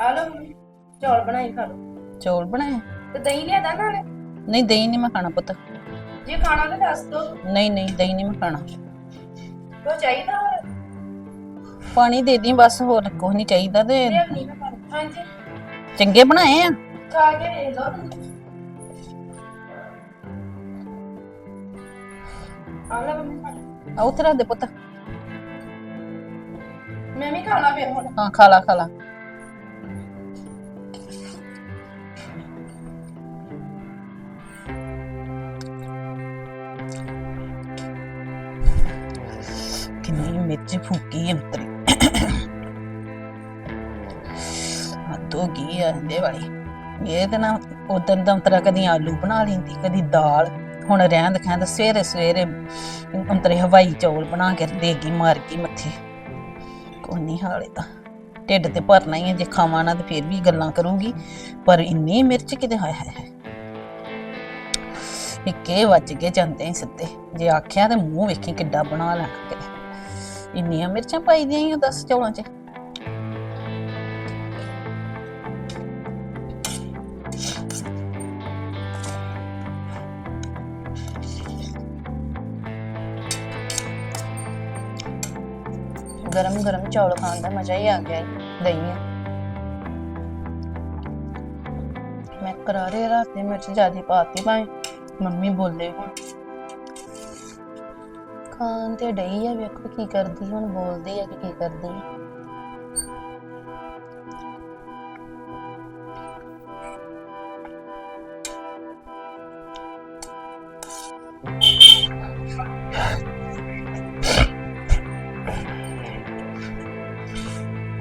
ਆ ਚੌਲ ਬਣਾਈ ਖਾ ਲਓ। ਚੌਲ ਬਣਾਏ? ਤੇ ਦਹੀਂ ਲਿਆਦਾ ਨਾਲੇ ਨਹੀਂ ਦਹੀਂ ਨਹੀਂ ਮੈਂ ਖਾਣਾ ਪੁੱਤ। ਜੇ ਖਾਣਾ ਤਾਂ ਦੱਸ ਦੋ। ਨਹੀਂ ਨਹੀਂ ਦਹੀਂ ਨਹੀਂ ਮੈਂ ਖਾਣਾ। ਕੋ ਚਾਹੀਦਾ ਹੋਰ? ਪਾਣੀ ਦੇ ਦੀ ਬਸ ਹੋਰ ਕੁਝ ਨਹੀਂ ਚਾਹੀਦਾ ਤੇ। ਲਿਆਉਣੀ ਮੈਂ ਪਾਣੀ। ਹਾਂਜੀ। ਚੰਗੇ ਬਣਾਏ ਆ? ਖਾ ਕੇ ਦੇਖ ਲਓ ਆ ਲਓ ਮੰਮੀ। ਆ ਉੱਥੇ ਰੱਖ ਦੇ ਪੁੱਤ। ਮੈਂ ਵੀ ਖਾਣਾ ਫਿਰ ਹੁਣ। ਹਾਂ, ਖਾ ਲਾ ਖਾ ਲਾ। ਕਿੰਨੀ ਮਿਰਚ ਫੂਕੀ ਅੰਤਰੀ ਹੱਦੋਂ ਕੀ ਆ ਇਹਦੇ ਵਾਲੀ। ਇਹ ਤੇ ਨਾ ਉਦੋਂ ਦਾ ਅੰਤਰਾ ਕਦੀ ਆਲੂ ਬਣਾ ਲੈਂਦੀ, ਕਦੀ ਦਾਲ। ਹੁਣ ਰਹਿੰਦ ਖੈਂਦ ਸਵੇਰੇ ਸਵੇਰੇ ਅੰਤਰੇ ਹਵਾਈ ਚੌਲ ਬਣਾ ਕੇ ਦੇਗੀ ਮਾਰ ਕੇ ਮੱਥੇ। ਕੋਈ ਨਹੀਂ ਹਾਲੇ ਤਾਂ। ਢਿੱਡ ਤੇ ਭਰਨਾ ਹੀ ਹੈ ਜੇ ਖਾਵਾਂ ਨਾ ਤੇ ਫਿਰ ਵੀ ਗੱਲਾਂ ਕਰੂੰਗੀ। ਪਰ ਇੰਨੀ ਮਿਰਚ ਕਿਤੇ ਹਾਏ ਹਾਏ ਹਾਏ। ਇੱਕੇ ਵੱਜ ਕੇ ਜਾਂਦੇ ਹੀ ਸਿੱਧੇ। ਜੇ ਆਖਿਆ ਤੇ ਮੂੰਹ ਵੇਖੀ ਕਿੱਡਾ ਬਣਾ ਲੈਣਾ ਕਿਤੇ। ਇੰਨੀਆਂ ਮਿਰਚਾਂ ਪਾਈ ਦੀਆਂ ਹੀ ਦੱਸ ਚੌਲਾਂ 'ਚ। ਗਰਮ ਚੌਲ ਖਾਣ ਦਾ ਮਜ਼ਾ ਹੀ ਆ ਗਿਆ ਈ, ਦਹੀਂ ਆ। ਮੈਂ ਕਰਾਰੇ ਰਾਤ ਦੀ ਮਿਰਚ ਜ਼ਿਆਦਾ ਪਾਤੀ ਭਾਵੇਂ ਮੰਮੀ ਬੋਲੇ ਹੁਣ ਖਾਣ ਤੇ ਡਈ ਆ ਵੇਖੋ ਕੀ ਕਰਦੀ ਹੁਣ ਬੋਲਦੀ ਆ ਕਿ ਕੀ ਕਰਦੀ ਆ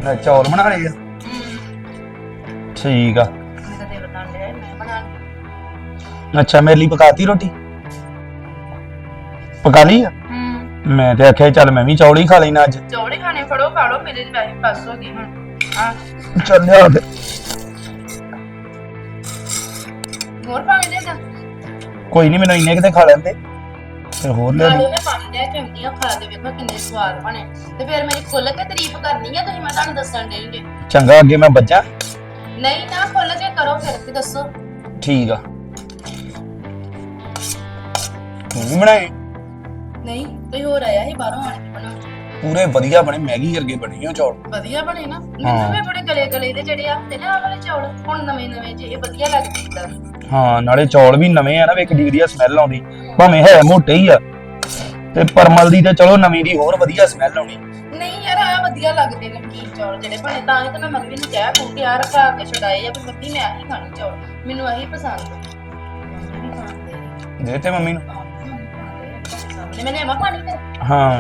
ਲੈ ਚੌਲ ਬਣਾ ਲਏ ਆ। ਠੀਕ ਆ। ਮੇਰਾ ਦਿਲ ਨਾਲ ਲਿਆ ਮੈਂ ਬਣਾ ਲਈ ਅੱਛਾ ਮੇਰੇ ਲਈ ਪਕਾਤੀ ਰੋਟੀ? ਪਕਾ ਲਈ ਆ? ਹੂੰ ਮੈਂ ਤੇ ਆਖਿਆ ਚੱਲ ਮੈਂ ਵੀ ਚੌਲ ਹੀ ਖਾ ਲੈਣਾ ਅੱਜ। ਚੌੜੇ ਖਾਣੇ ਫੜੋ ਖਾ ਲਓ ਮੇਰੇ ਵੈਸੇ ਪਾਸ ਹੋ ਗਈ ਹੁਣ। ਆ। ਚੱਲ ਲਿਆ ਦੇ। ਹੋਰ ਪਾਣੀ ਦੇ ਦਾ ਕੋਈ ਨਹੀਂ ਮੈਨੂੰ ਇੰਨੇ ਕਿਤੇ ਖਾ ਲੈਂਦੇ ਫਿਰ ਹੋਰ ਲਿਆ ਨਾਲੇ ਦੇ ਮੈਂ ਪਾਣੀ ਲੈ ਕੇ ਆਉਂਦੀ ਆ ਖਾ ਕੇ ਵੇਖੋ ਕਿੰਨੇ ਸਵਾਦ ਬਣੇ। ਤੇ ਫਿਰ ਮੇਰੀ ਖੁੱਲ ਕੇ ਤਾਰੀਫ ਕਰਨੀ ਆ ਤੁਸੀਂ ਮੈਂ ਤੁਹਾਨੂੰ ਦੱਸਣ ਦੇਈਂਗੇ ਚੰਗਾ ਅੱਗੇ ਮੈਂ ਬੱਜਾ ਨਹੀਂ ਨਾ ਖੁੱਲ ਕੇ ਕਰੋ ਫਿਰ ਤੇ ਦੱਸੋ। ਠੀਕ ਆ। ਤੂੰ ਵੀ ਬਣਾਏ ਨਹੀਂ ਕੋਈ ਹੋਰ ਆਇਆ ਸੀ ਬਾਹਰੋਂ ਆਣ ਕੇ ਬਣਾ ਪੂਰੇ ਵਧੀਆ ਬਣੇ ਮੈਗੀ ਵਰਗੇ ਬਣੇ ਉਹ ਚੌਲ। ਵਧੀਆ ਬਣੇ ਨਾ ਮੈਨੂੰ ਵੀ ਬੜੇ ਗਲੇ ਗਲੇ ਦੇ ਜਿਹੜੇ ਆ ਹੁੰਦੇ ਨੇ ਆਹ ਵਾਲੇ ਚੌਲ ਹੁਣ ਨਵੇਂ ਨਵੇਂ ਜੇ ਇਹ ਵਧੀਆ ਲੱਗਦੇ ਇਦਾਂ ਹਾਂ ਨਾਲੇ ਚੌਲ ਵੀ ਨਵੇਂ ਆ ਨਾ ਵੇਖ ਵਧੀਆ ਸਮੈਲ ਆਉਂਦੀ। ਭਾਵੇਂ ਹੈ ਮੋਟੇ ਹੀ ਆ ਤੇ ਪਰਮਲ ਦੀ ਤੇ ਚਲੋ ਨਵੀਂ ਦੀ ਹੋਰ ਵਧੀਆ ਸਮੈਲ ਆਉਣੀ ਨਹੀਂ ਯਾਰ ਆ ਵਧੀਆ ਲੱਗਦੇ ਨਮਕੀਨ ਚੌਲ ਜਿਹੜੇ ਬਣੇ ਤਾਂ ਹੀ ਤਾਂ ਮੈਂ ਮੰਮੀ ਨੂੰ ਕਿਹਾ ਕਿਉਂਕਿ ਆ ਰੱਖਾ ਕੇ ਛਡਾਏ ਆ ਵੀ ਮੰਮੀ ਮੈਂ ਆਹੀ ਖਾਣੀ ਚੌਲ ਮੈਨੂੰ ਆਹੀ ਪਸੰਦ ਆ। ਦੇ ਤੇ ਮੰਮੀ ਨੂੰ। ਸਾਹਮਣੇ ਮੈਨੇ ਆਮਾ ਪਾਣੀ ਫਿਰ ਹਾਂ।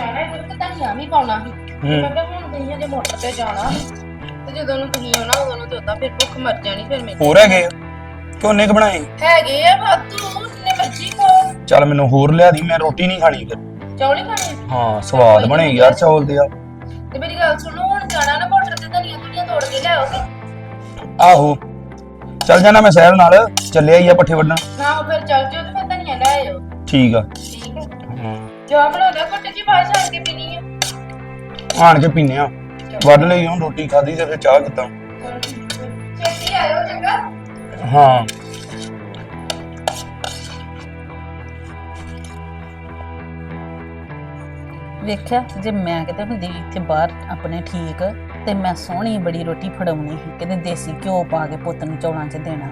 ਮੈਂ ਇਹ ਤਾਂ ਧਨੀਆ ਵੀ ਪਾਉਣਾ ਸੀ। ਤੇ ਮੈਂ ਕਿਹਾ ਹੁਣ ਤੁਸੀਂ ਜੇ ਮੋਟਰ ਤੇ ਜਾਣਾ। ਸੀ ਤੇ ਜਦੋਂ ਨੂੰ ਤੁਸੀਂ ਆਉਣਾ ਉਦੋਂ ਨੂੰ ਤੇ ਉਦਾਂ ਫਿਰ ਭੁੱਖ ਮਰ ਜਾਣੀ ਫਿਰ ਮੈਨੂੰ। ਹੋਰ ਹੈਗੇ ਆ? ਕਿ ਉਹਨੇ ਕ ਬਣਾਏ? ਹੈਗੇ ਆ ਵਾਧੂ ਜਿੰਨੇ ਮਰਜ਼ੀ ਖਾਓ। ਚੱਲ ਮੈਨੂੰ ਹੋਰ ਲਿਆ ਦੀ ਮੈਂ ਰੋਟੀ ਨਹੀਂ ਖਾਣੀ ਫਿਰ। ਚੌਲ ਹੀ ਖਾਣੇ? ਹਾਂ ਸਵਾਦ ਬਣੇ ਯਾਰ ਚੌਲ ਦੇ ਆ। ਤੇ ਮੇਰੀ ਗੱਲ ਸੁਣੋ ਹੁਣ ਜਾਣਾ ਨਾ ਮੋਟਰ ਤੇ ਧਨੀਆ ਧੁਨੀਆ ਤੋੜ ਕੇ ਲਿਆਓ ਫਿਰ ਆਹੋ। ਚੱਲ ਜਾਣਾ ਮੈਂ ਸਹਿਲ ਨਾਲ ਚੱਲਿਆ ਹੀ ਆ ਪੱਠੇ ਵੱਢਣ। ਨਾ ਉਹ ਫਿਰ ਚੱਲ ਜਿਓ ਤੇ ਫਿਰ ਧਨੀਆ ਲੈ ਆਇਓ। ਠੀਕ ਆ। ਠੀਕ ਚਾਹ ਜੀ ਛੱਡ ਕੇ ਪੀਣੀ ਆਣ ਕੇ ਪੀਨੇ ਆ। ਵੱਢ ਲਈ ਹੁਣ ਰੋਟੀ ਖਾਧੀ ਤੇ ਫਿਰ ਚਾਹ ਕਿਤਾ ਹੈ। ਛੇਤੀ ਆਇਓ ਚੰਗਾ। ਹਾਂ। ਵੇਖਿਆ ਜੇ ਮੈਂ ਕਿਤੇ ਹੁੰਦੀ ਇੱਥੇ ਬਾਹਰ ਆਪਣੇ ਠੀਕ ਤੇ ਮੈਂ ਸੋਹਣੀ ਬੜੀ ਰੋਟੀ ਫੜਾਉਣੀ ਸੀ ਕਿਤੇ ਦੇਸੀ ਘਿਓ ਪਾ ਕੇ ਪੁੱਤ ਨੂੰ ਚੌਲਾਂ 'ਚ ਦੇਣਾ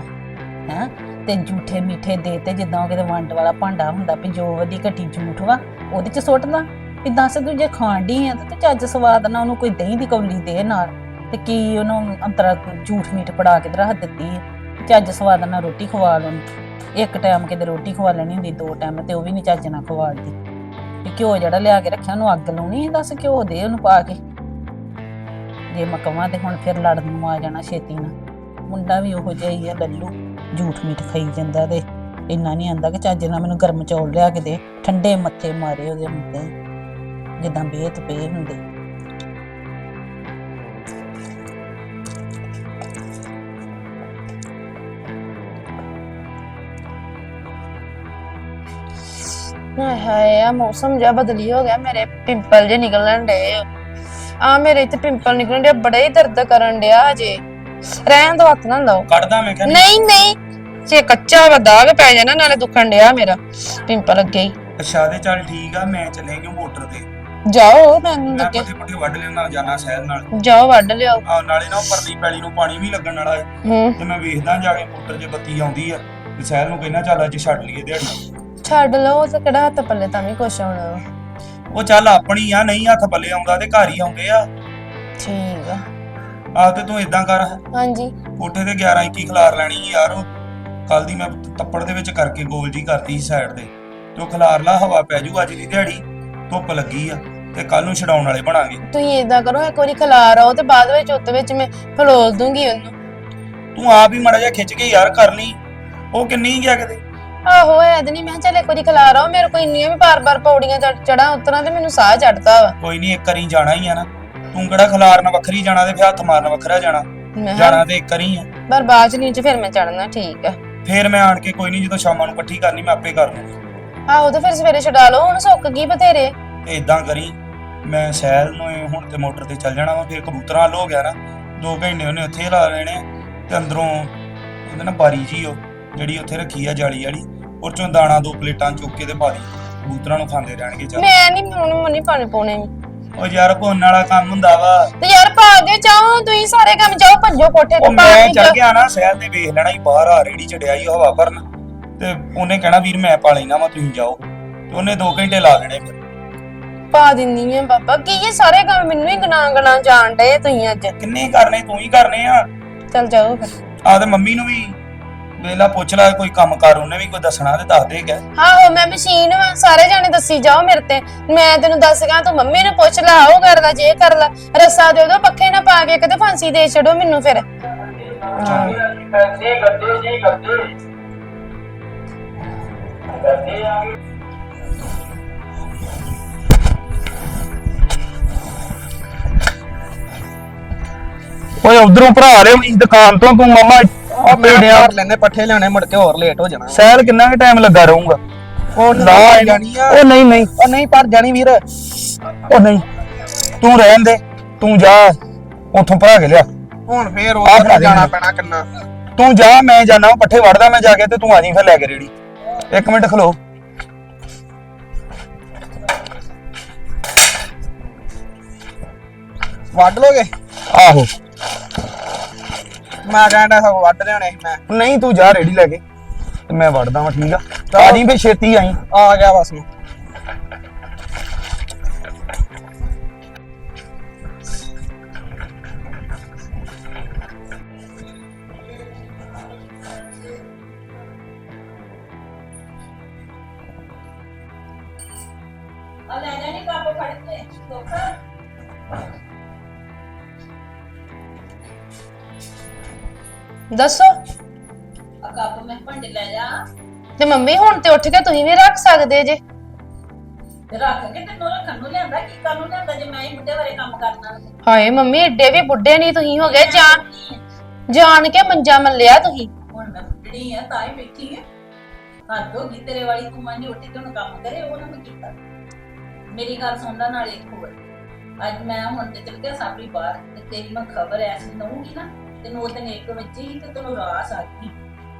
ਹੈ? ਤੇ ਝੂਠੇ ਮਿੱਠੇ ਦੇ ਤੇ ਜਿੱਦਾਂ ਕਿਤੇ ਵੰਡ ਵਾਲਾ ਭਾਂਡਾ ਹੁੰਦਾ ਵੀ ਜੋ ਵਧੀ ਘਟੀ ਝੂਠ ਵਾ, ਉਹਦੇ 'ਚ ਸੁੱਟ ਲਾ ਵੀ ਦੱਸ ਤੂੰ ਜੇ ਖਾਣ ਡਈ ਆ ਤੇ ਤੂੰ ਚੱਜ ਸਵਾਦ ਨਾਲ ਉਹਨੂੰ ਕੋਈ ਦਹੀਂ ਦੀ ਕੌਲੀ ਦੇ ਨਾਲ ਤੇ ਕੀ ਉਹਨੂੰ ਅੰਤਰਾ ਝੂਠ ਮੀਠ ਪੜਾ ਕੇ ਰੱਖ ਦਿੱਤੀ ਚੱਜ ਸਵਾਦ ਨਾਲ ਰੋਟੀ ਖਵਾ ਲੈਣੀ। ਇੱਕ ਟਾਈਮ ਕਿਤੇ ਰੋਟੀ ਖਵਾ ਲੈਣੀ ਹੁੰਦੀ, ਦੋ ਟਾਈਮ ਤੇ ਉਹ ਵੀ ਨਹੀਂ ਚੱਜ ਨਾਲ ਖਵਾਲਦੀ ਵੀ ਘਿਓ ਜਿਹੜਾ ਲਿਆ ਕੇ ਰੱਖਿਆ ਉਹਨੂੰ ਅੱਗ ਲਾਉਣੀ ਹੈ ਦੱਸ ਘਿਓ ਦੇ ਉਹਨੂੰ ਪਾ ਕੇ। ਜੇ ਮੈਂ ਤੇ ਹੁਣ ਫਿਰ ਲੜਨ ਨੂੰ ਆ ਜਾਣਾ ਛੇਤੀ ਨਾਲ। ਮੁੰਡਾ ਵੀ ਉਹੋ ਜਿਹਾ ਹੀ ਆ, ਲੱਲੂ। ਝੂਠ ਮੀਠ ਖਾਈ ਜਾਂਦਾ ਤੇ ਇੰਨਾ ਨਹੀਂ ਆਂਦਾ ਕਿ ਚੱਜ ਨਾਲ ਮੈਨੂੰ ਗਰਮ ਚੌਲ ਲਿਆ ਕੇ ਦੇ, ਠੰਡੇ ਮੱਥੇ ਮਾਰੇ ਉਹਦੇ ਮੁੰਡੇ। ਜਿੱਦਾਂ ਬੇਤ ਪਏ ਹੁੰਦੇ। ਹਾਏ ਹਾਏ ਆ ਮੌਸਮ ਜਿਹਾ ਬਦਲੀ ਹੋ ਗਿਆ, ਮੇਰੇ ਪਿੰਪਲ ਜੇ ਨਿਕਲਣ ਡੇ ਆ। ਮੇਰੇ ਇੱਥੇ ਪਿੰਪਲ ਨਿਕਲਣ ਡੇ ਬੜੇ ਹੀ ਦਰਦ ਕਰਨ ਡਿਆ ਅਜੇ ਰਹਿਣ ਦੋ ਹੱਥ ਨਾ ਲਾਓ। ਕੱਢਦਾ ਮੈਂ ਕਹਿੰਦਾ ਨਹੀਂ ਨਹੀਂ ਜੇ ਕੱਚਾ ਵਾ ਦਾਗ ਪੈ ਜਾਣਾ ਨਾਲੇ ਦੁਖਣ ਡਿਆ ਮੇਰਾ। ਪਿੰਪਲ ਅੱਗੇ ਹੀ। ਅੱਛਾ ਤੇ ਚੱਲ ਠੀਕ ਆ ਮੈਂ ਚੱਲੇਂਗੇ ਮੋਟਰ ਤੇ? ਜਾਓ ਮੈਨੂੰ ਮੈਂ ਲੱਗੇ। ਪੱਠੇ ਪੁੱਠੇ ਵੱਢ ਲੈਣਾ ਜਾਣਾ ਸ਼ਹਿਰ ਨਾਲ। ਜਾਓ ਵੱਢ ਲਿਆਓ। ਆ ਨਾਲੇ ਨਾ ਉਹ ਪਰਲੀ ਪੈਲੀ ਨੂੰ ਪਾਣੀ ਵੀ ਲੱਗਣ ਵਾਲਾ ਹੈ ਹੂੰ। ਤੇ ਮੈਂ ਵੇਖਦਾ ਜਾ ਕੇ ਮੋਟਰ 'ਚ ਬੱਤੀ ਆਉਂਦੀ ਆ ਤੇ ਸ਼ਹਿਰ ਨੂੰ ਕਹਿੰਦਾ ਚੱਲ ਅੱਜ ਛੱਡ ਲਈਏ ਦਿਹਾੜੀ। ਛੱਡ ਲਓ ਤੇ ਕਿਹੜਾ ਹੱਥ ਪੱਲੇ ਤਾਂ ਵੀ ਕੁਛ ਹੋਣਾ। ਵਾ। ਉਹ ਚੱਲ ਆਪਣੀ ਆ ਨਹੀਂ ਹੱਥ ਪੱਲੇ ਆਉਂਦਾ ਤੇ ਘਰ ਹੀ ਆਉਂਦੇ ਆ। ਠੀਕ ਆ। ਆ ਤੇ ਤੂੰ ਇਦਾਂ ਕਰ। ਹਾਂਜੀ। ਕੋਠੇ ਤੇ 11 21 ਖਿਲਾਰ ਲੈਣੀ ਸੀ ਯਾਰ। ਕੱਲ ਦੀ ਮੈਂ ਤੱਪੜ ਦੇ ਵਿੱਚ ਕਰਕੇ ਗੋਲ ਜੀ ਕਰਤੀ ਸੀ ਸਾਈਡ ਤੇ। ਤੇ ਖਿਲਾਰ ਲਾ ਹਵਾ ਪੈ ਜੂ ਅੱਜ ਦੀ ਦਿਹਾੜੀ। ਧੁੱਪ ਲੱਗੀ ਆ ਤੇ ਕੱਲ ਨੂੰ ਛਡਾਉਣ ਵਾਲੇ ਬਣਾਂਗੇ। ਤੁਸੀਂ ਏਦਾਂ ਕਰੋ ਇੱਕ ਵਾਰੀ ਖਿਲਾਰ ਆਓ ਤੇ ਬਾਅਦ ਵਿੱਚ ਉੱਤੇ ਵਿੱਚ ਮੈਂ ਫਲੋਲ ਦੂੰਗੀ ਉਹਨੂੰ। ਤੂੰ ਆਪ ਹੀ ਮੜਾ ਜਿਹਾ ਖਿੱਚ ਕੇ ਯਾਰ ਕਰ ਲਈ। ਉਹ ਕਿੰਨੀ ਗਿਆ ਕਿਤੇ? ਆਹੋ ਐਦ ਨਹੀਂ। ਮੈਂ ਚੱਲ ਇੱਕ ਵਾਰੀ ਖਿਲਾਰ ਆਓ। ਮੇਰੇ ਕੋਲ ਇੰਨੀਆਂ ਵੀ ਬਾਰ-ਬਾਰ ਪੌੜੀਆਂ ਚੜਾਂ ਉਤਰਾਂ ਤੇ ਮੈਨੂੰ ਸਾਹ ਚੜਦਾ ਵਾ। ਕੋਈ ਨਹੀਂ ਇੱਕ ਵਾਰੀ ਜਾਣਾ ਹੀ ਆ ਨਾ। ਤੂੰ ਕਿਹੜਾ ਖਿਲਾਰਨ ਵੱਖਰੀ ਜਾਣਾ ਤੇ ਫਿਰ ਹੱਥ ਮਾਰਨ ਵੱਖਰਾ ਜਾਣਾ। ਮੈਂ ਕਿਹਾ ਜਾਣਾ ਤੇ ਇੱਕ ਵਾਰੀ ਆ। ਪਰ ਬਾਅਦ ਚ ਨੀਚੇ ਫਿਰ ਮੈਂ ਚੜਨਾ ਠੀਕ ਆ। ਫੇਰ ਮੈਂ ਆਣ ਕੇ ਕੋਈ ਨਹੀਂ ਜਦੋਂ ਸ਼ਾਮਾਂ ਨੂੰ ਇਕੱਠੀ ਕਰਨੀ ਮੈਂ ਆਪੇ ਕਰ ਲੂੰਗੀ। ਆਹੋ ਤੇ ਫਿਰ ਸਵੇਰੇ ਛਡਾ ਲਓ ਹੁਣ ਸੁੱਕ ਗਈ ਬਥੇਰੇ। ਤੇ ਇਦਾਂ ਕਰੀ ਮੈਂ ਸੈਲ ਨੂੰ ਇਹ ਹੁਣ ਤੇ ਮੋਟਰ ਤੇ ਚੱਲ ਜਾਣਾ ਵਾ ਫਿਰ ਕਬੂਤਰਾਂ ਹੋ ਗਿਆ ਨਾ 2 ਘੰਟੇ ਉਹਨੇ ਉੱਥੇ ਲਾ ਲੈਣੇ ਤੇ ਅੰਦਰੋਂ ਉਹਦੇ ਨਾ ਬਾਰੀ ਜੀ ਉਹ ਜਿਹੜੀ ਉੱਥੇ ਰੱਖੀ ਆ ਜਾਲੀ ਵਾਲੀ ਉਹ ਚੋਂ ਦਾਣਾ ਦੋ ਪਲੇਟਾਂ ਚੁੱਕ ਕੇ ਤੇ ਪਾ ਦੀ ਕਬੂਤਰਾਂ ਨੂੰ ਖਾਂਦੇ ਰਹਿਣਗੇ ਚੱਲ। ਮੈਂ ਨਹੀਂ ਮੈਨੂੰ ਨਹੀਂ ਪਾਣੀ ਪਾਉਣੇ ਉਹ ਯਾਰ ਭੁੰਨ ਵਾਲਾ ਕੰਮ ਹੁੰਦਾ ਵਾ। ਤੇ ਯਾਰ ਕੇ ਚਾਹੋ ਤੁਸੀਂ ਸਾਰੇ ਕੰਮ ਜਾਓ ਭੱਜੋ ਕੋਠੇ ਤੇ ਮੈਂ ਚੱਲ। ਗਿਆ ਨਾ ਸੈਲ ਤੇ ਵੇਖ ਲੈਣਾ ਹੀ ਬਾਹਰ ਆ ਰੇੜੀ ਚੜਿਆ ਹੀ ਹਵਾ ਭਰਨ। ਤੇ ਉਹਨੇ ਕਹਿਣਾ ਵੀਰ ਮੈਂ ਪਾ ਲੈਣਾ ਵਾ ਤੁਸੀਂ ਜਾਓ। ਤੇ ਉਹਨੇ 2 ਘੰਟੇ ਲਾ ਦੇਣੇ ਫਿਰ। ਪਾ ਦਿੰਨੀ ਆ ਬਾਬਾ ਕੀ ਇਹ ਸਾਰੇ ਕੰਮ ਮੈਨੂੰ ਹੀ ਗਨਾ ਗਨਾ ਜਾਣ ਡੇ ਤੁਸੀਂ ਅੱਜ? ਕਿੰਨੇ ਕਰਨੇ ਤੂੰ ਹੀ ਕਰਨੇ ਆ। ਚੱਲ ਜਾਓ ਫਿਰ। ਆ ਤੇ ਮੰਮੀ ਨੂੰ ਵੀ ਵੇਲਾ ਪੁੱਛ ਲੈ ਕੋਈ ਕੰਮ ਕਰ ਉਹਨੇ ਵੀ ਕੋਈ ਦੱਸਣਾ ਤੇ ਦੱਸ ਦੇਗਾ ਆਹੋ ਮੈਂ ਮਸ਼ੀਨ ਵਾਂ ਸਾਰੇ ਜਾਣੇ ਦੱਸੀ ਜਾਓ ਮੇਰੇ ਤੇ। ਮੈਂ ਤੈਨੂੰ ਦੱਸ ਗਾ ਤੂੰ ਮੰਮੀ ਨੂੰ ਪੁੱਛ ਲੈ ਉਹ ਕਰ ਲੈ ਜੇ ਕਰ ਲੈ। ਰੱਸਾ ਦੇ ਦੋ ਪੱਖੇ ਨਾ ਪਾ ਕੇ ਕਿਤੇ ਫਾਂਸੀ ਦੇ ਛੱਡੋ ਮੈਨੂੰ ਫਿਰ। ਹਾਂ। ਓਏ ਉਧਰੋਂ ਭਰਾ ਲਿਓ ਇਸ ਦੁਕਾਨ ਤੋਂ ਤੂੰ ਮਾਮਾ ਆ ਪੇੜਿਆ ਕਰ ਲੈਣੇ ਪੱਠੇ ਲਿਆਣੇ ਮੁੜ ਕੇ ਹੋਰ ਲੇਟ ਹੋ ਜਾਣਾ। ਸੈਲ ਕਿੰਨਾ ਕੁ ਟਾਈਮ ਲੱਗਾ ਰਹੂੰਗਾ? ਉਹ ਲਾ ਭਰ ਜਾਣੀ ਆ। ਉਹ ਨਹੀਂ ਨਹੀਂ। ਉਹ ਨਹੀਂ ਪਰ ਜਾਣੀ ਵੀਰ। ਉਹ ਨਹੀਂ। ਤੂੰ ਰਹਿਣ ਦੇ ਤੂੰ ਜਾ ਉੱਥੋਂ ਭਰਾ ਕੇ ਲਿਆ। ਹੁਣ ਫੇਰ ਆਹ ਭਰਾ ਉਹ ਦੇ ਜਾਣਾ ਮੈਨੂੰ। ਪੈਣਾ ਕਿੰਨਾ। ਤੂੰ ਜਾ ਮੈਂ ਜਾਣਾ ਪੱਠੇ ਵੜਦਾ ਮੈਂ ਜਾ ਕੇ ਤੇ ਤੂੰ ਆ ਜੀ ਫਿਰ ਲੈ ਕੇ ਰੇੜੀ। ਇੱਕ ਮਿੰਟ ਖਲੋ। ਵੱਢ ਲੋਗੇ? ਆਹੋ। ਮੈਂ ਕਹਿੰਦਾ ਸਭ ਵੱਢ ਲਿਆਣੇ ਸੀ ਮੈਂ। ਨਹੀਂ ਤੂੰ ਜਾ ਰੇੜੀ ਲੈ ਕੇ ਤੇ ਮੈਂ ਵੜਦਾ ਵਾਂ ਠੀਕ ਆ। ਆ ਜੀ ਫੇ ਛੇਤੀ ਆਈ। ਆ ਗਿਆ ਬਸ ਮੈਂ। ਦੱਸੋ। ਆ ਕੱਪ ਮੈਂ ਭਾਂਡੇ ਲੈ ਜਾ। ਤੇ ਮੰਮੀ ਹੁਣ ਤੇ ਉੱਠ ਕੇ ਤੁਸੀਂ ਵੀ ਰੱਖ ਸਕਦੇ ਜੇ। ਤੇ ਰੱਖ ਕੇ ਤੈਨੂੰ ਰੱਖਣ ਨੂੰ ਲਿਆਂਦਾ ਕੀ ਕਰਨ ਨੂੰ ਲਿਆਂਦਾ ਜੇ ਮੈਂ ਹੀ ਬੁੱਢੇ ਬਾਰੇ ਕੰਮ ਕਰਨਾ ਹਾਏ ਮੰਮੀ ਏਡੇ ਵੀ ਬੁੱਢੇ ਨਹੀਂ ਤੁਸੀਂ ਹੋ ਗਏ ਜਾਣ ਜਾਣ ਕੇ ਮੰਜਾ ਮੱਲਿਆ ਤੁਸੀਂ। ਹੁਣ ਮੈਂ ਬੁੱਢੜੀ ਆ ਤਾਂ ਹੀ ਬੈਠੀ ਆ। ਹੱਦ ਹੋ ਗਈ ਤੇਰੇ ਵਾਲੀ ਤੂੰ ਮੰਨੀ ਉੱਠ ਕੇ ਹੁਣ ਕੰਮ ਕਰੇ ਉਹ ਨਾ ਮੈਂ ਕੀਤਾ। ਮੇਰੀ ਗੱਲ ਸੁਣਦਾ ਨਾਲ ਇੱਕ ਹੋਰ। ਅੱਜ ਮੈਂ ਹੁਣ ਤੇ ਚਲ ਗਿਆ ਸਾਬੀ ਬਾਹਰ ਤੇ ਤੇਰੀ ਮੈਂ ਖਬਰ ਐਸੀ ਦਊਂਗੀ ਨਾ ਤੈਨੂੰ ਉਹ ਦਿਨ ਇੱਕ ਵਜੇ ਹੀ ਤੇ ਤੈਨੂੰ ਰਾਸ ਆ ਗਈ।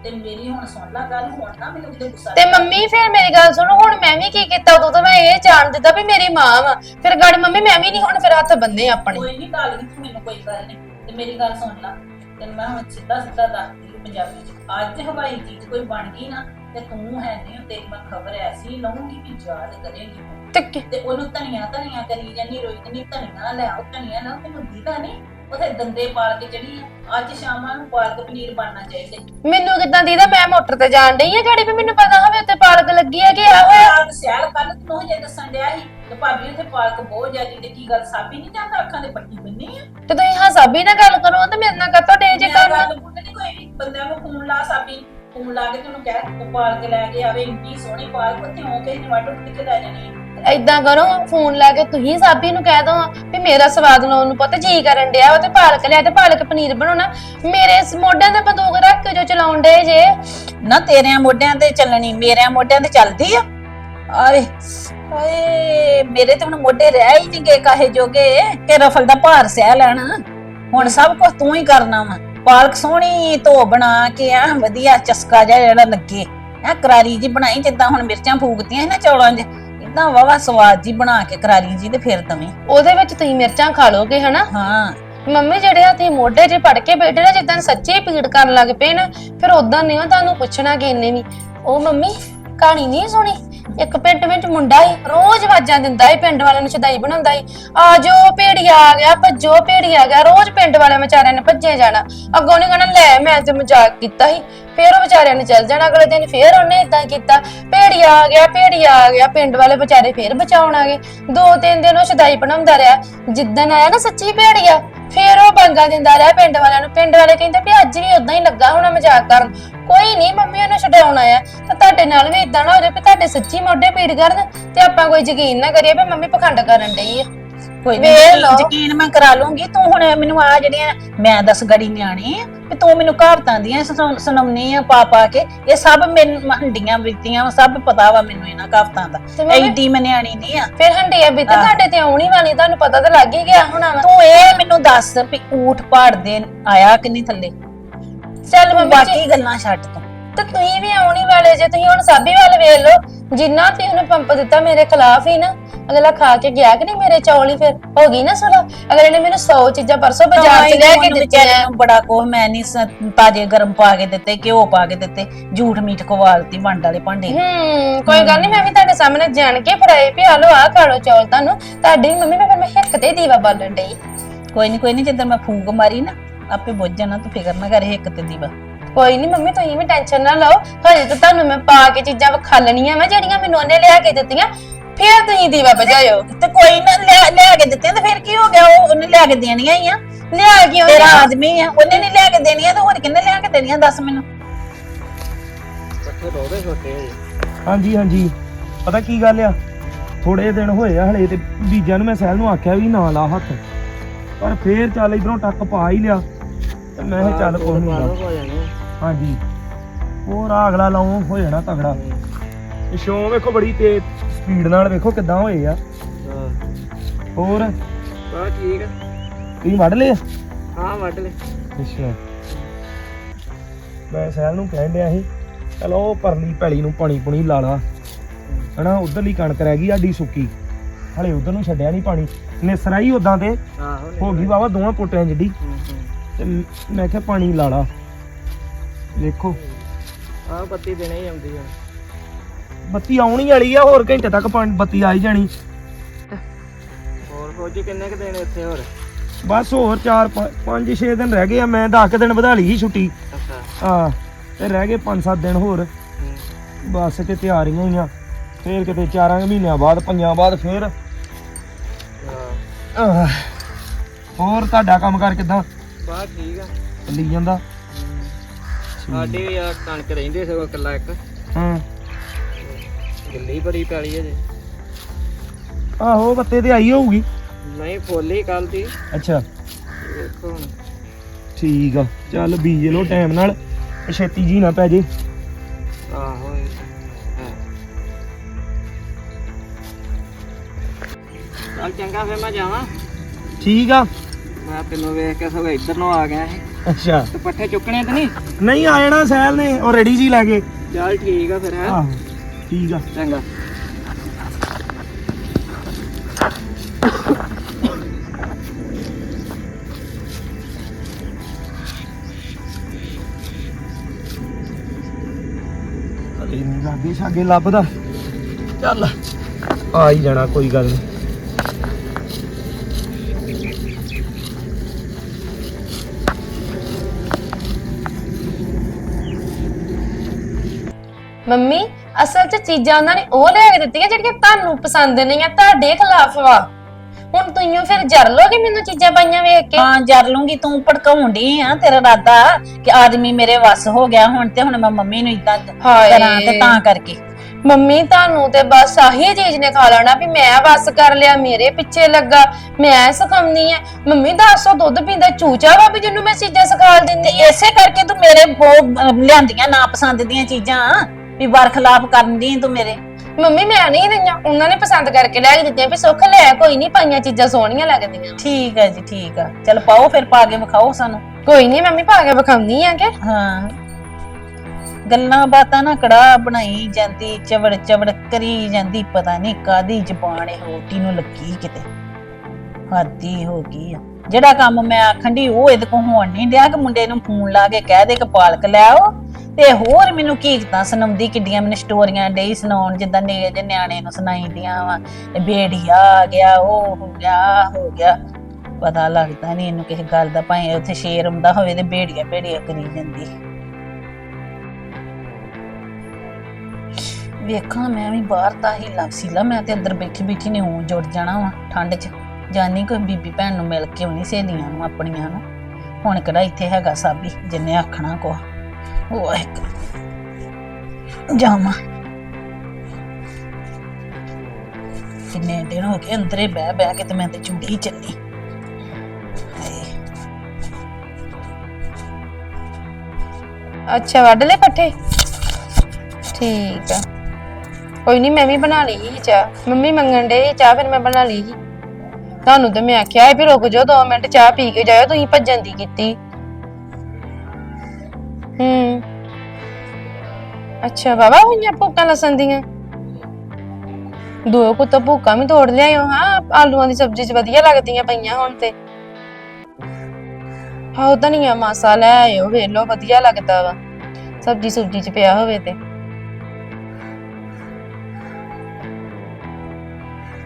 ਤੇ ਮੇਰੀ ਹੁਣ ਸੁਣ ਲੈ ਗੱਲ ਹੁਣ ਨਾ ਮੈਨੂੰ ਕਿਤੇ ਗੁੱਸਾ ਤੇ ਨਾ ਮੰਮੀ ਫਿਰ ਮੇਰੀ ਗੱਲ ਸੁਣੋ ਹੁਣ ਮੈਂ ਵੀ ਕੀ ਕੀਤਾ? ਉਦੋਂ ਤਾਂ ਮੈਂ ਇਹ ਜਾਣ ਦਿੱਤਾ ਵੀ ਮੇਰੀ ਮਾਂ ਵਾ। ਫਿਰ ਗਾੜੀ ਮੰਮੀ ਮੈਂ ਵੀ ਨਹੀਂ ਹੁਣ ਫਿਰ ਹੱਥ ਬੰਨੇ ਆਪਣੇ। ਕੋਈ ਨਹੀਂ ਗੱਲ ਨਹੀਂ ਤੂੰ ਮੈਨੂੰ ਕੋਈ ਗੱਲ ਨਹੀਂ ਤੇ ਮੇਰੀ ਗੱਲ ਸੁਣ ਲੈ। ਤੈਨੂੰ ਮੈਂ ਹੁਣ ਸਿੱਧਾ ਸਿੱਧਾ ਦੱਸਦੀ ਪੰਜਾਬੀ ਚ। ਅੱਜ ਹਵਾਈ ਚੀਜ਼ ਕੋਈ ਬਣ ਗਈ ਨਾ ਤੇ ਤੂੰ ਹੈ ਨਹੀਂ ਤੇਰੀ ਮੈਂ ਖਬਰ ਐਸੀ ਲਊਂਗੀ ਕਿ ਯਾਦ ਕਰੇਂਗੀ ਤੇ। ਕੀ- ਤੇ ਉਹਨੂੰ ਧਨੀਆ ਧਨੀਆ ਕਰੀ ਜਾਨੀ ਰੋਈ ਨਹੀਂ ਧਨੀਆ ਲੈ ਆਓ ਧਨੀਆ ਨਾ ਤੈਨੂੰ ਦੀਦਾ ਨਹੀਂ ਉਥੇ ਦੰਦੇ ਪਾਲ ਕੇ ਚੜੀ ਆ ਅੱਜ ਸ਼ਾਮਾਂ ਨੂੰ ਪਾਲਕ ਪਨੀਰ ਬਣਨਾ ਚਾਹੀਦਾ ਮੈਨੂੰ ਕਿਦਾਂ ਦੀਦਾ ਮੈਂ ਮੋਟਰ ਤੇ ਜਾਣ ਡਈ ਆ ਗਾੜੀ ਵੀ ਮੈਨੂੰ ਪਤਾ ਹੋਵੇ ਉੱਤੇ ਪਾਲਕ ਲੱਗੀ ਹੈ ਕਿ ਆ ਹੋਇਆ ਆਹ ਸਿਆਲ ਕੱਲ ਤੂੰ ਹਜੇ ਦੱਸਣ ਡਿਆ ਸੀ ਤੇ ਭਾਬੀ ਉੱਥੇ ਪਾਲਕ ਬਹੁਤ ਜ਼ਿਆਦੀ ਤੇ ਕੀ ਗੱਲ ਸਾਬੀ ਨਹੀਂ ਜਾਂਦਾ ਅੱਖਾਂ ਦੇ ਪੱਟੀ ਬੰਨੀ ਆ ਤੇ ਤੁਸੀਂ ਹਾਸਾਬੀ ਨਾਲ ਗੱਲ ਕਰੋ ਤੇ ਮੇਰੇ ਨਾਲ ਕਾਤੋਂ ਡੇ ਜੇ ਮੈਂ ਕਰਨ ਗੱਲ ਪੁੱਛਣੀ ਕੋਈ ਵੀ ਬੰਦਿਆਂ ਨੂੰ ਫੋਨ ਲਾ ਸਾਬੀ ਨੂੰ। ਫੋਨ ਲਾ ਕੇ ਤੈਨੂੰ ਕਹਿ ਤੂੰ ਪਾਲ ਕੇ ਲੈ ਕੇ ਆਵੇ ਇੰਨੀ ਸੋਹਣੀ ਪਾਲਕ ਉੱਥੇ ਹੋ ਕੇ ਨਿਵਾਟੋ ਕਿੱਥੇ ਲੈ ਜਾਣੀ ਆ। ਏਦਾਂ ਕਰੋ, ਫੋਨ ਲਾ ਕੇ ਤੁਸੀਂ ਸਾਬੀ ਨੂੰ ਕਹਿ ਦੋ ਵੀ ਮੇਰਾ ਸਵਾਦ ਲਾਉਣ ਨੂੰ ਪਤਾ ਜੀ ਕਰਨ ਡਿਆ ਉਹ ਤੇ ਪਾਲਕ ਲਿਆ ਤੇ ਪਾਲਕ ਪਨੀਰ ਬਣਾਉਣਾ। ਮੇਰੇ ਇਸ ਮੋਢਿਆਂ ਤੇ ਬੰਦੂਕ ਰੱਖ ਕੇ ਜੋ ਚਲਾਉਣ ਡੇ ਜੇ। ਨਾ ਤੇਰਿਆਂ ਮੋਢਿਆਂ ਤੇ ਚੱਲਣੀ, ਮੇਰਿਆਂ ਮੋਢਿਆਂ ਤੇ ਚੱਲਦੀ ਆ? ਆਏ ਓਏ ਮੇਰੇ ਤੇ ਹੁਣ ਮੋਢੇ ਰਹਿ ਹੀ ਨਹੀਂ ਗਏ ਕਾਹੇ ਜੋਗੇ। ਕਿ ਰਫਲ ਦਾ ਭਾਰ ਸਹਿ ਲੈਣਾ। ਹੁਣ ਸਭ ਕੁਝ ਤੂੰ ਹੀ ਕਰਨਾ ਵਾ। ਪਾਲਕ ਸੋਹਣੀ ਧੋ ਬਣਾ ਕੇ ਆ, ਵਧੀਆ ਚਸਕਾ ਜਿਹਾ ਜਿਹੜਾ ਲੱਗੇ। ਆ ਕਰਾਰੀ ਜੀ ਬਣਾਈ ਜਿੱਦਾਂ ਹੁਣ ਮਿਰਚਾਂ ਫੂਕਤੀਆਂ ਸੀ ਨਾ ਚੌਲਾਂ 'ਚ। ਇਦਾਂ ਵਾਵਾ ਸਵਾਦ ਜੀ ਬਣਾ ਕੇ ਕਰਾਰੀ ਜੀ ਤੇ ਫਿਰ ਤਵੇਂ। ਉਹਦੇ ਵਿੱਚ ਤੁਸੀਂ ਮਿਰਚਾਂ ਖਾ ਲੋਗੇ ਹਨਾ? ਹਾਂ। ਮੰਮੀ ਜਿਹੜੇ ਆ ਤੁਸੀਂ ਮੋਢੇ 'ਚ ਫੜ ਕੇ ਬੈਠੇ ਨਾ ਜਿੱਦਾਂ ਸੱਚੇ ਪੀੜ ਕਰਨ ਲੱਗ ਪਏ ਨਾ ਫਿਰ ਉਦਾਂ ਨਹੀਂ ਉਹ ਤੁਹਾਨੂੰ ਪੁੱਛਣਾ ਕਿ ਇੰਨੇ ਵੀ ਉਹ ਮੰਮੀ ਕਹਾਣੀ ਨਹੀਂ ਸੁਣੀ? ਇੱਕ ਪਿੰਡ ਵਿੱਚ ਮੁੰਡਾ ਹੀ ਰੋਜ਼ ਆਵਾਜ਼ਾਂ ਦਿੰਦਾ ਸੀ ਪਿੰਡ ਵਾਲਿਆਂ ਨੂੰ ਛਦਾਈ ਬਣਾਉਂਦਾ ਸੀ ਆ ਜੋ ਭੇੜੀਆ ਆ ਗਿਆ ਭੱਜੋ ਭੇੜੀਆ ਆ ਗਿਆ ਰੋਜ਼ ਪਿੰਡ ਵਾਲਿਆਂ ਵਿਚਾਰਿਆਂ ਨੇ ਭੱਜੇ ਜਾਣਾ। ਅੱਗੋਂ ਨਹੀਂ ਕਹਿਣਾ ਲੈ ਮੈਂ ਤੇ ਮਜ਼ਾਕ ਕੀਤਾ ਸੀ। ਫੇਰ ਉਹ ਵਿਚਾਰਿਆਂ ਨੇ ਚੱਲ ਜਾਣਾ, ਅਗਲੇ ਦਿਨ ਫੇਰ ਉਹਨੇ ਇਦਾਂ ਕੀਤਾ। ਭੇੜੀਆ ਆ ਗਿਆ ਭੇੜੀਆ ਆ ਗਿਆ, ਪਿੰਡ ਵਾਲੇ ਵਿਚਾਰੇ ਫੇਰ ਬਚਾਉਣ ਆ ਗਏ। ਦੋ ਤਿੰਨ ਦਿਨ ਉਹ ਛਦਾਈ ਬਣਾਉਂਦਾ ਰਿਹਾ। ਜਿੱਦਣ ਆਇਆ ਨਾ ਸੱਚੀ ਭੇੜੀਆ, ਫੇਰ ਉਹ ਬੰਗਾ ਦਿੰਦਾ ਰਿਹਾ ਪਿੰਡ ਵਾਲਿਆਂ ਨੂੰ। ਪਿੰਡ ਵਾਲੇ ਕਹਿੰਦੇ ਵੀ ਅੱਜ ਵੀ ਉਦਾਂ ਹੀ ਲੱਗਾ ਹੋਣਾ ਮਜ਼ਾਕ ਕਰਨ। ਕੋਈ ਨਹੀਂ ਮੰਮੀ ਉਹਨੂੰ ਛਡਾਉਣ ਆਇਆ। ਤੇ ਤੁਹਾਡੇ ਨਾਲ ਵੀ ਇਦਾਂ ਨਾ ਹੋ ਜਾਵੇ ਵੀ ਤੁਹਾਡੇ ਸੱਚੀ ਮੋਢੇ ਪੀੜ ਕਰਨ। ਤੇ ਆਪਾਂ ਕੋਈ ਯਕੀਨ ਨਾ ਕਰੀਏ ਵੀ ਮੰਮੀ ਪਖੰਡ ਕਰਨ ਡਈ ਆ। ਕੋਈ ਵੇਖ ਲਓ। ਯਕੀਨ ਮੈਂ ਕਰਾ ਲੂੰਗੀ ਤੂੰ ਹੁਣ ਮੈਨੂੰ ਆ ਜਿਹੜੀਆਂ ਮੈਂ ਦਸ ਗੜੀ ਨਿਆਣੀ ਆ ਤੂੰ ਮੈਨੂੰ ਕਹਾਵਤਾਂ ਦੀਆਂ ਸੁਣਾ- ਸੁਣਾਉਣੀ ਆ ਪਾ ਪਾ ਕੇ ਇਹ ਸਭ ਮੈਨੂੰ ਹੰਡੀਆਂ ਬੀਤੀਆਂ ਸਭ ਪਤਾ ਵਾ ਮੈਨੂੰ ਇਹਨਾਂ ਕਹਾਵਤਾਂ ਦਾ ਤੇ ਮੰਮੀ- ਐਡੀ ਮੈਂ ਨਿਆਣੀ ਨਹੀਂ ਆ। ਫਿਰ ਹੰਡਿਆ ਵੀ ਤਾਂ ਆਹ। ਤੁਹਾਡੇ ਤੇ ਆਉਣੀ ਵਾਲੀ ਤੁਹਾਨੂੰ ਪਤਾ ਤਾਂ ਲੱਗ ਹੀ ਗਿਆ ਹੋਣਾ ਵਾ। ਤੂੰ ਇਹ ਮੈਨੂੰ ਦੱਸ ਵੀ ਊਠ ਪਾੜ ਦੇ ਆਇਆ ਕਿ ਨਹੀਂ ਥੱਲੇ? ਚੱਲ ਮੰਮੀ ਜੀ। ਬਾਕੀ ਗੱਲਾਂ ਛੱਡ ਤੂੰ। ਤੇ ਤੁਸੀਂ ਵੀ ਆਉਣੀ ਵਾਲੇ ਜੇ ਤੁਸੀਂ ਹੁਣ ਸਾਬੀ ਵੱਲ ਵੇਖ ਲਓ ਜਿੰਨਾ ਤੁਸੀਂ ਉਹਨੂੰ ਪੰਪ ਦਿੱਤਾ ਮੇਰੇ ਖਿਲਾਫ ਹੀ ਨਾ ਅਗਲਾ ਖਾ ਕੇ ਗਿਆ ਕਿ ਨਹੀਂ ਮੇਰੇ ਚੌਲ ਹੀ ਫਿਰ? ਹੋ ਗਈ ਨਾ ਸੁਲਾ? ਅਗਲੇ ਨੇ ਮੈਨੂੰ 100 ਚੀਜ਼ਾਂ ਪਰਸੋਂ ਬਾਜ਼ਾਰ ਚ ਲੈ ਕੇ ਦਿੱਤੀਆਂ। ਨੂੰ ਬੜਾ ਕੋਹ ਮੈਂ ਨਹੀਂ ਸ- ਤਾਜੇ ਗਰਮ ਪਾ ਕੇ ਦਿੱਤੇ ਘਿਓ ਪਾ ਕੇ ਦਿੱਤੇ ਝੂਠ ਮੀਠ ਖਵਾਲਤੀ ਵੰਡ ਵਾਲੇ ਭਾਂਡੇ। ਹੂੰ ਕੋਈ ਗੱਲ ਨਹੀਂ ਮੈਂ ਵੀ ਤੁਹਾਡੇ ਸਾਹਮਣੇ ਜਾਣ ਕੇ ਫੜਾਏ ਵੀ ਹਲੋ ਆ ਖਾ ਲਓ ਚੌਲ ਤੁਹਾਨੂੰ। ਤੁਹਾਡੀ ਮੰਮੀ ਮੈਂ ਫਿਰ ਮੈਂ ਹਿੱਕ ਤੇ ਦੀਵਾ ਬਾਲਣ ਡਈ। ਕੋਈ ਨਹੀਂ ਕੋਈ ਨਹੀਂ ਜਦੋਂ ਮੈਂ ਫੂਕ ਮਾਰੀ ਨਾ ਆਪੇ ਬੁੱਝ ਜਾਣਾ ਤੂੰ ਫਿਕਰ ਨਾ ਕਰ ਇੱਕ ਤੇ ਦੀਵਾ। ਕੋਈ ਨਹੀਂ ਮੰਮੀ ਤੁਸੀਂ ਵੀ ਟੈਨਸ਼ਨ ਨਾ ਲਓ। ਹਜੇ ਤਾਂ ਤੁਹਾਨੂੰ ਮੈਂ ਪਾ ਕੇ ਚੀਜ਼ਾਂ ਵਿਖਾਲਣੀਆਂ ਵਾ ਜਿਹੜੀਆਂ ਮੈਨੂੰ ਉਹਨੇ ਲਿਆ ਕੇ ਦਿੱਤੀਆਂ। ਫਿਰ ਤੁਸੀਂ ਦੀਵਾ ਬਜਾਇਓ ਤੇ ਕੋਈ ਨਾ ਲਿਆ ਲਿਆ ਕੇ ਦਿੱਤੇ ਤੇ ਫਿਰ ਕੀ ਹੋ ਗਿਆ? ਉਹ ਉਹਨੇ ਲਿਆ ਕੇ ਦੇਣੀਆਂ ਹੀ ਆ। ਲਿਆ ਕਿਉਂ ਤੇਰਾ ਨਹੀਂ? ਆਦਮੀ ਆ। ਉਹਨੇ ਨਹੀਂ ਲਿਆ ਕੇ ਦੇਣੀਆਂ ਤੇ ਹੋਰ ਕਿੰਨੇ ਲਿਆ ਕੇ ਦੇਣੀਆਂ? ਦੱਸ ਮੈਨੂੰ। ਹਾਂਜੀ ਹਾਂਜੀ। ਪਤਾ ਕੀ ਗੱਲ ਆ? ਥੋੜੇ ਦਿਨ ਹੋਏ ਆ ਹਲੇ ਤੇ ਬੀਜਾਂ ਨੂੰ ਮੈਂ ਸਹਿਲ ਨੂੰ ਆਖਿਆ ਵੀ ਨਾ ਲਾ ਹੱਥ। ਪਰ ਫੇਰ ਚੱਲ ਇਧਰੋਂ ਟੱਕ ਪਾ ਹੀ ਲਿਆ। ਤੇ ਮੈਂ ਕਿਹਾ ਚੱਲ ਕੋਈ ਨਹੀਂ ਹੋ ਜਾਣੇ ਹਾਂਜੀ। ਹੋਰ ਅਗਲਾ ਲਾਉਂ ਹੋ ਜਾਣਾ ਤਗੜਾ। ਪਿਛੋਂ ਵੇਖੋ ਬੜੀ ਤੇਜ਼ ਸਪੀਡ ਨਾਲ ਵੇਖੋ ਕਿੱਦਾਂ ਹੋਏ ਆ। ਹਾਂ ਹੋਰ? ਬਾ ਠੀਕ ਆ। ਤੁਸੀਂ ਵੱਢ ਲਏ? ਹਾਂ ਵੱਢ ਲੈ ਅੱਛਾ। ਮੈਂ ਸਹਿਲ ਨੂੰ ਕਹਿਣ ਡਿਆ ਸੀ ਚਲੋ ਉਹ ਪਰਲੀ ਪੈਲੀ ਨੂੰ ਪਾਣੀ ਪੁਣੀ ਲਾ ਲਾ। ਹਨਾ ਉਧਰਲੀ ਕਣਕ ਰਹਿ ਗਈ ਸਾਡੀ ਸੁੱਕੀ। ਹਲੇ ਉਧਰ ਨੂੰ ਛੱਡਿਆ ਨਹੀਂ ਪਾਣੀ। ਨਿਸਰਾ ਹੀ ਉਦਾਂ ਤੇ ਆਹੋ ਹੋ ਗਈ ਵਾਵਾ ਦੋਵਾਂ ਪੋਟਿਆਂ ਜਿੱਡੀ। ਤੇ ਮੈਂ ਕਿਹਾ ਪਾਣੀ ਲਾ ਲਾ। ਦੇਖੋ। ਆਹ ਪੱਤੀ ਦੇਣੇ ਹੀ ਆਉਂਦੀ ਆ। ਬੱਤੀ ਆਉਣੀ ਵਾਲੀ ਆ ਹੋਰ ਘੰਟੇ ਤੱਕ ਪਾਣੀ ਬੱਤੀ ਆ ਹੀ ਜਾਣੀ। ਹੋਰ ਫੌਜੀ ਕਿੰਨੇ ਕ ਦੇਣੇ ਇੱਥੇ ਹੋਰ? ਬਸ ਹੋਰ 4 5 6 ਦਿਨ ਰਹਿ ਗਏ ਆ ਮੈਂ 10 ਦਿਨ ਵਧਾ ਲਈ ਸੀ ਛੁੱਟੀ। ਅੱਛਾ। ਆ ਤੇ ਰਹਿ ਗਏ 5-7 ਦਿਨ ਹੋਰ। ਬਸ ਤੇ ਤਿਆਰੀਆਂ ਹੀ ਆ ਫੇਰ ਕਿਤੇ 4 ਮਹੀਨਿਆਂ ਬਾਅਦ ਪੰਜਾਂ ਬਾਅਦ ਫੇਰ। ਹਾਂ। ਹੋਰ ਤੁਹਾਡਾ ਕੰਮ ਕਰ ਕਿਦਾਂ? ਬਾ ਠੀਕ ਆ। ਚੱਲੀ ਜਾਂਦਾ। ਸਾਡੇ ਵੀ ਆ ਕਣਕ ਰਹਿੰਦੇ ਸਗੋਂ ਇੱਕ। ਹਾਂ। ਗਿੱਲੀ ਬੜੀ ਪੈਲੀ ਹੈ ਜੇ ਆਹੋ ਬੱਤੇ ਤੇ ਆਈ ਹੋਊਗੀ। ਨਹੀਂ ਫੋਲੀ ਕੱਲ ਦੀ। ਅੱਛਾ। ਵੇਖੋ ਹੁਣ। ਠੀਕ ਆ। ਚੱਲ ਬੀਜ ਲੋ ਟਾਈਮ ਨਾਲ। ਛੇਤੀ ਜੀ ਨਾ ਪੈ ਜੇ। ਆਹੋ ਇਹ ਤਾਂ ਹੈ। ਚੱਲ ਚੰਗਾ ਫਿਰ ਮੈਂ ਜਾਵਾਂ। ਠੀਕ ਆ। ਮੈਂ ਤੈਨੂੰ ਵੇਖ ਕੇ ਸਗੋਂ ਇੱਧਰ ਨੂੰ ਆ ਗਿਆ ਸੀ। ਅੱਛਾ। ਤੇ ਪੱਠੇ ਚੁੱਕਣੇ ਤੇ ਨਹੀਂ? ਨਹੀਂ ਆ ਜਾਣਾ ਸਹਿਲ ਨੇ ਉਹ ਰੈਡੀ ਜੀ ਲੈ ਕੇ। ਚੱਲ ਠੀਕ ਆ ਫਿਰ ਹੈ। ਆਹੋ ਠੀਕ ਆ। ਚੰਗਾ। ਹਲੇ ਨਹੀਂ ਲਾਗੇ ਛਾਗੇ ਲੱਭਦਾ। ਚੱਲ ਆ ਹੀ ਜਾਣਾ ਕੋਈ ਗੱਲ ਨਹੀਂ ਮੰਮੀ ਅਸਲ 'ਚ ਚੀਜ਼ਾਂ ਉਹਨਾਂ ਨੇ ਉਹ ਲਿਆ ਕੇ ਦਿੱਤੀਆਂ ਜਿਹੜੀਆਂ ਤੁਹਾਨੂੰ ਪਸੰਦ ਨਹੀਂ ਆ ਤੁਹਾਡੇ ਖਿਲਾਫ ਵਾ। ਹੁਣ ਤੁਸੀਂ ਫਿਰ ਜਰ ਲੋਗੇ ਮੈਨੂੰ ਚੀਜ਼ਾਂ ਪਾਈਆਂ ਵੇਖ ਕੇ? ਹਾਂ ਜਰ ਲੂੰਗੀ ਤੂੰ ਭੜਕਾਉਂਦੀ ਆ ਤੇਰਾ ਇਰਾਦਾ ਕਿ ਆਦਮੀ ਮੇਰੇ ਵੱਸ ਹੋ ਗਿਆ ਹੁਣ ਤੇ ਹੁਣ ਮੈਂ ਮੰਮੀ ਨੂੰ ਇਦਾਂ। ਕਰਾਂ ਤੇ ਤਾਂ ਕਰਕੇ। ਮੰਮੀ ਤੁਹਾਨੂੰ ਤੇ ਬਸ ਆਹੀ ਚੀਜ਼ ਨੇ ਖਾ ਲੈਣਾ ਵੀ ਮੈਂ ਬਸ ਕਰ ਲਿਆ ਮੇਰੇ ਪਿੱਛੇ ਲੱਗਾ ਮੈਂ ਸਿਖਾਉਂਦੀ ਆ। ਮੰਮੀ ਦੱਸੋ ਦੁੱਧ ਪੀਂਦਾ ਚੂਚਾ ਵਾ ਵੀ ਜਿਹਨੂੰ ਮੈਂ ਚੀਜ਼ਾਂ ਸਿਖਾ ਤੇ ਦਿੰਦੀ ਇਸੇ ਕਰਕੇ ਤੂੰ ਮੇਰੇ ਅਹ, ਲਿਆਂਦੀਆਂ ਨਾ ਪਸੰਦ ਦੀਆਂ ਚੀਜ਼ਾਂ। ਵੀ ਵਰਖਲਾਪ ਕਰਨ ਦੀ ਤੂੰ ਮੇਰੇ। ਮੰਮੀ ਮੈਂ ਨਹੀਂ ਲਈਆਂ ਉਹਨਾਂ ਨੇ ਪਸੰਦ ਕਰਕੇ ਲੈ ਕੇ ਦਿੱਤੀਆਂ ਵੀ ਸੁੱਖ ਲੈ ਕੋਈ ਨਹੀਂ ਪਾਈਆਂ ਚੀਜ਼ਾਂ ਸੋਹਣੀਆਂ ਲੱਗਦੀਆਂ। ਠੀਕ ਹੈ ਜੀ ਠੀਕ ਆ। ਚਲ ਪਾਓ ਫਿਰ ਪਾ ਕੇ ਵਿਖਾਓ ਸਾਨੂੰ। ਕੋਈ ਨਹੀਂ ਮੰਮੀ ਪਾ ਕੇ ਵਿਖਾਉਂਦੀ ਆ ਕਿ। ਹਾਂ। ਗੱਲਾਂ ਬਾਤਾਂ ਨਾ ਕੜਾ ਬਣਾਈ ਜਾਂਦੀ ਚਵੜ ਚਵੜ ਕਰੀ ਜਾਂਦੀ ਪਤਾ ਨਹੀਂ ਕਾਦੀ ਜ਼ਬਾਨ ਇਹ ਰੋਟੀ ਨੂੰ ਲੱਗੀ ਕਿਤੇ। ਹਾਦੀ ਹੋ ਗਈ ਆ। ਜਿਹੜਾ ਕੰਮ ਮੈਂ ਆਖਣ ਦੀ ਉਹ ਇਹਦੇ ਕੋ ਹੋਣ ਨਹੀਂ ਡਿਆ ਕਿ ਮੁੰਡੇ ਨੂੰ ਫੋਨ ਲਾ ਕੇ ਕਹਿ ਦੇ ਕਿ ਪਾਲਕ ਲੈ ਆਓ। ਤੇ ਹੋਰ ਮੈਨੂੰ ਕੀਕਤਾਂ ਸੁਣਾਉਂਦੀ ਕਿੱਡੀਆਂ ਮੈਨੂੰ ਸਟੋਰੀਆਂ ਡਈ ਸੁਣਾਉਣ, ਜਿੱਦਾਂ ਨੇ ਜੇ ਨਿਆਣੇ ਨੂੰ ਸੁਣਾਈਦੀਆਂ ਵਾ। ਬੇੜੀਆ ਆ ਗਿਆ, ਉਹ ਹੋ ਗਿਆ ਆਹ ਹੋ ਗਿਆ। ਪਤਾ ਲੱਗਦਾ ਨਹੀਂ ਇਹਨੂੰ ਕਿਸੇ ਗੱਲ ਦਾ, ਭਾਵੇਂ ਉੱਥੇ ਸ਼ੇਰ ਹੁੰਦਾ ਹੋਵੇ ਤੇ ਬੇੜੀਆ ਬੇੜੀਆ ਕਰੀ ਜਾਂਦੀ। ਵੇਖਾਂ ਮੈਂ ਵੀ ਬਾਹਰ ਦਾ ਹੀ ਲੱਗ ਮੈਂ ਤੇ ਅੰਦਰ ਬੈਠੀ ਬੈਠੀ ਨੇ ਹੋ ਜੁੜ ਜਾਣਾ ਵਾ, ਠੰਡ 'ਚ। ਜਾਨੀ ਕੋਈ ਬੀਬੀ ਭੈਣ ਨੂੰ ਮਿਲ ਕੇ ਆਉਣੀ ਸਹੇਲੀਆਂ ਨੂੰ, ਆਪਣੀਆਂ ਨੂੰ। ਹੁਣ ਕਿਹੜਾ ਇੱਥੇ ਹੈਗਾ ਸਾਬੀ, ਜਿੰਨੇ ਆਖਣਾ ਕੋ ਉਹ ਜਾਮਾ ਕਿੰਨੇ ਦਿਨ ਹੋ ਗਏ ਅੰਦਰੇ ਬਹਿ ਬਹਿ ਕੇ ਤੇ ਮੈਂ ਤੇ ਚੁੰਡੀ ਚੱਲੀ। ਅੱਛਾ, ਵੱਢ ਲੈ ਪੱਠੇ। ਠੀਕ ਆ। ਕੋਈ ਨਹੀਂ ਮੈਂ ਵੀ ਬਣਾ ਲਈ ਸੀ ਚਾਹ। ਮੰਮੀ ਮੰਗਣ ਦੇ ਚਾਹ, ਫਿਰ ਮੈਂ ਬਣਾ ਲਈ ਸੀ। ਤੁਹਾਨੂੰ ਤੇ ਮੈਂ ਆਖਿਆ ਸੀ, ਵੀ ਰੁਕ ਜਾਓ 2 ਮਿੰਟ, ਚਾਹ ਪੀ ਕੇ ਜਾਇਓ, ਤੁਸੀਂ ਭੱਜਣ ਦੀ ਕੀਤੀ। ਹੂੰ। ਅੱਛਾ ਬਾਬਾ ਹੋਈਆਂ ਭੁੱਕਾਂ ਲਸਣ ਦੀਆਂ? ਦੋ ਕੁ ਤਾਂ ਭੁੱਕਾਂ ਵੀ ਤੋੜ ਲਿਆਇਓ, ਹਾਂ, ਆਲੂਆਂ ਦੀ ਸਬਜ਼ੀ ਚ ਵਧੀਆ ਲੱਗਦੀਆਂ ਪਈਆਂ ਹੁਣ ਤੇ। ਹਾਂ ਧਨੀਆ ਮਾਸਾ ਲੈ ਆਇਓ, ਵੇਖ ਲਓ, ਵਧੀਆ ਲੱਗਦਾ ਵਾ। ਸਬਜ਼ੀ ਸੁਬਜੀ ਚ ਪਿਆ ਹੋਵੇ ਤੇ।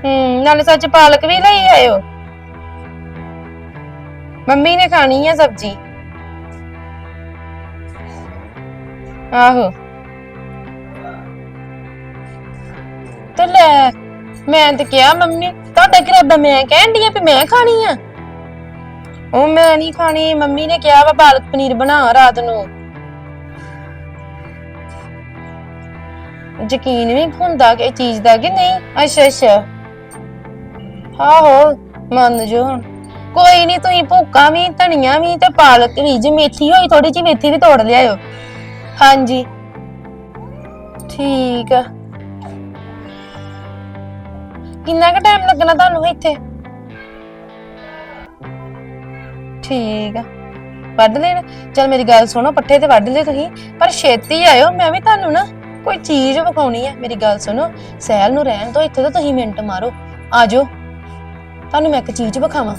ਹੂੰ, ਨਾਲੇ ਸੱਚ ਪਾਲਕ ਵੀ ਲਈ ਆਇਓ। ਮੰਮੀ ਨੇ ਖਾਣੀ ਆ ਸਬਜ਼ੀ। ਆਹੋ। ਤੇ ਲੈ, ਮੈਂ ਤੇ ਕਿਹਾ ਮੰਮੀ, ਤੁਹਾਡਾ ਕਿਰਾਦਾ ਮੈਂ ਕਹਿਣ ਡਈ ਆ ਵੀ ਮੈਂ ਖਾਣੀ ਆ। ਉਹ ਮੈਂ ਨਹੀਂ ਖਾਣੀ, ਮੰਮੀ ਨੇ ਕਿਹਾ ਵਾ ਪਾਲਕ ਪਨੀਰ ਬਣਾ ਰਾਤ ਨੂੰ। ਯਕੀਨ ਵੀ ਹੁੰਦਾ ਕਿ ਇਹ ਚੀਜ਼ ਦਾ ਕਿ ਨਹੀਂ? ਅੱਛਾ ਅੱਛਾ। ਆਹੋ, ਮੰਨ ਜੋ ਹੁਣ। ਕੋਈ ਨਹੀਂ, ਤੁਸੀਂ ਭੁੱਕਾ ਵੀ, ਧਨੀਆ ਵੀ ਤੇ ਪਾਲਕ ਵੀ, ਜੇ ਮੇਥੀ ਹੋਈ ਥੋੜੀ ਜਿਹੀ, ਮੇਥੀ ਵੀ ਤੋੜ ਲਿਆਇਓ। ਹਾਂਜੀ। ਠੀਕ ਆ। ਕਿੰਨਾ ਕੁ ਟਾਈਮ ਲੱਗਣਾ ਤੁਹਾਨੂੰ ਇੱਥੇ? ਠੀਕ ਆ। ਵੱਢ ਲੈਣ। ਚਲ ਮੇਰੀ ਗੱਲ ਸੁਣੋ, ਪੱਠੇ ਤੇ ਵੱਢ ਲਿਓ ਤੁਸੀਂ। ਪਰ ਛੇਤੀ ਆਇਓ, ਮੈਂ ਵੀ ਤੁਹਾਨੂੰ ਨਾ ਕੋਈ ਚੀਜ਼ ਵਿਖਾਉਣੀ ਆ। ਮੇਰੀ ਗੱਲ ਸੁਣੋ ਸਹਿਲ ਨੂੰ ਰਹਿਣ ਤੋਂ ਇੱਥੇ ਤਾਂ ਤੁਸੀਂ ਮਿੰਟ ਮਾਰੋ। ਆਜੋ ਤੁਹਾਨੂੰ ਮੈਂ ਇੱਕ ਚੀਜ਼ ਵਿਖਾਵਾਂ।